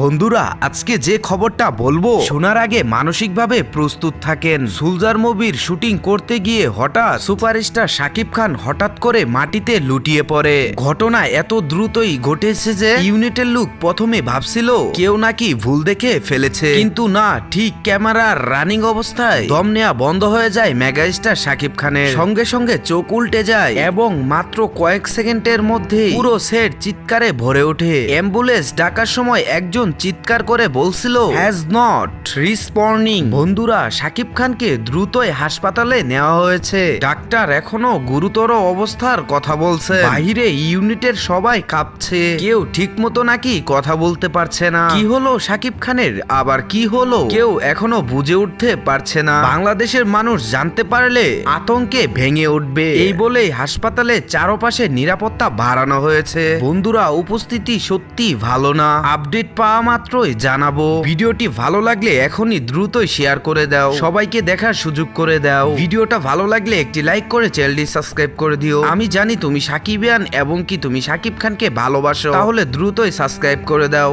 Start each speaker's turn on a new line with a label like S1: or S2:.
S1: বন্ধুরা, আজকে যে খবরটা বলব, শোনার আগে মানসিকভাবে প্রস্তুত থাকেন। সুলজার মুভির শুটিং করতে গিয়ে হঠাৎ সুপারস্টার শাকিব খান হঠাৎ করে মাটিতে লুটিয়ে পড়ে। ঘটনা এত দ্রুতই ঘটেছে যে ইউনিটের লুক প্রথমে ভাবছিল, কেউ নাকি ভুল দেখে ফেলেছে। কিন্তু না, ঠিক ক্যামেরার রানিং অবস্থায় দম নেওয়া বন্ধ হয়ে যায় মেগাস্টার শাকিব খানের। সঙ্গে সঙ্গে চোখ উল্টে যায় এবং মাত্র কয়েক সেকেন্ডের মধ্যে পুরো সেট চিৎকারে ভরে ওঠে। অ্যাম্বুলেন্স ডাকার সময় একজন চিৎকার করে বলছিল হ্যাজ নট রিসপন্ডিং বন্ধুরা শাকিব খানকে দ্রুতই হাসপাতালে নেওয়া হয়েছে। ডাক্তার এখনও গুরুতর অবস্থার কথা বলছে বাইরে ইউনিটের সবাই কাঁপছে। কেউ ঠিক মতো নাকি কথা বলতে পারছে না। কি হলো শাকিব খানের? আবার কি হলো? কেউ এখনও বুঝে উঠতে পারছে না। বাংলাদেশের মানুষ জানতে পারলে আতঙ্কে ভেঙে উঠবে। এই বলেই হাসপাতালে চারপাশে নিরাপত্তা বাড়ানো হয়েছে। বন্ধুরা, উপস্থিতি সত্যি ভালো না। আপডেট পাওয়া মাত্রই জানাব। ভিডিওটি ভালো লাগলে এখনই দ্রুতই শেয়ার করে দাও। সবাইকে দেখার সুযোগ করে দাও। ভিডিওটা ভালো লাগলে একটি লাইক করে চ্যানেলটি সাবস্ক্রাইব করে দিও। আমি জানি তুমি সাকিব সাকিবিয়ান এবং কি তুমি সাকিব খানকে ভালোবাসো। তাহলে দ্রুতই সাবস্ক্রাইব করে দাও।